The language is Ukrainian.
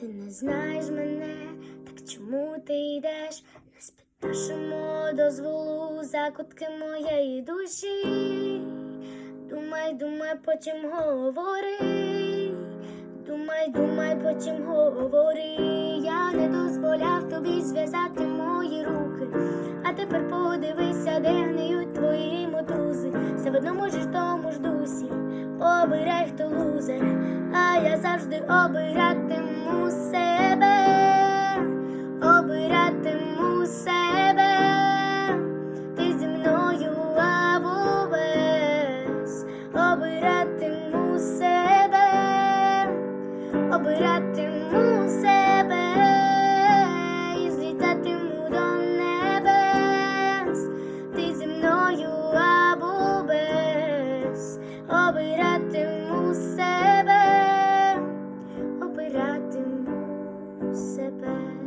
Ти не знаєш мене, так чому ти йдеш? Не спитавшимо дозволу за кутки моєї душі. Думай, думай, потім говори. Думай, думай, потім говори. Я не дозволяв тобі зв'язати мої руки. А тепер подивися, де гниють твої мотузи. Все одно можеш в тому ж дусі. Обирай, хто лузер, а я завжди обиратиму себе. Обиратиму себе. Ти зі мною або без. Обиратиму себе. Обиратиму себе. І злітатиму до небес. Ти зі мною або без. Обиратиму себе. você bebe.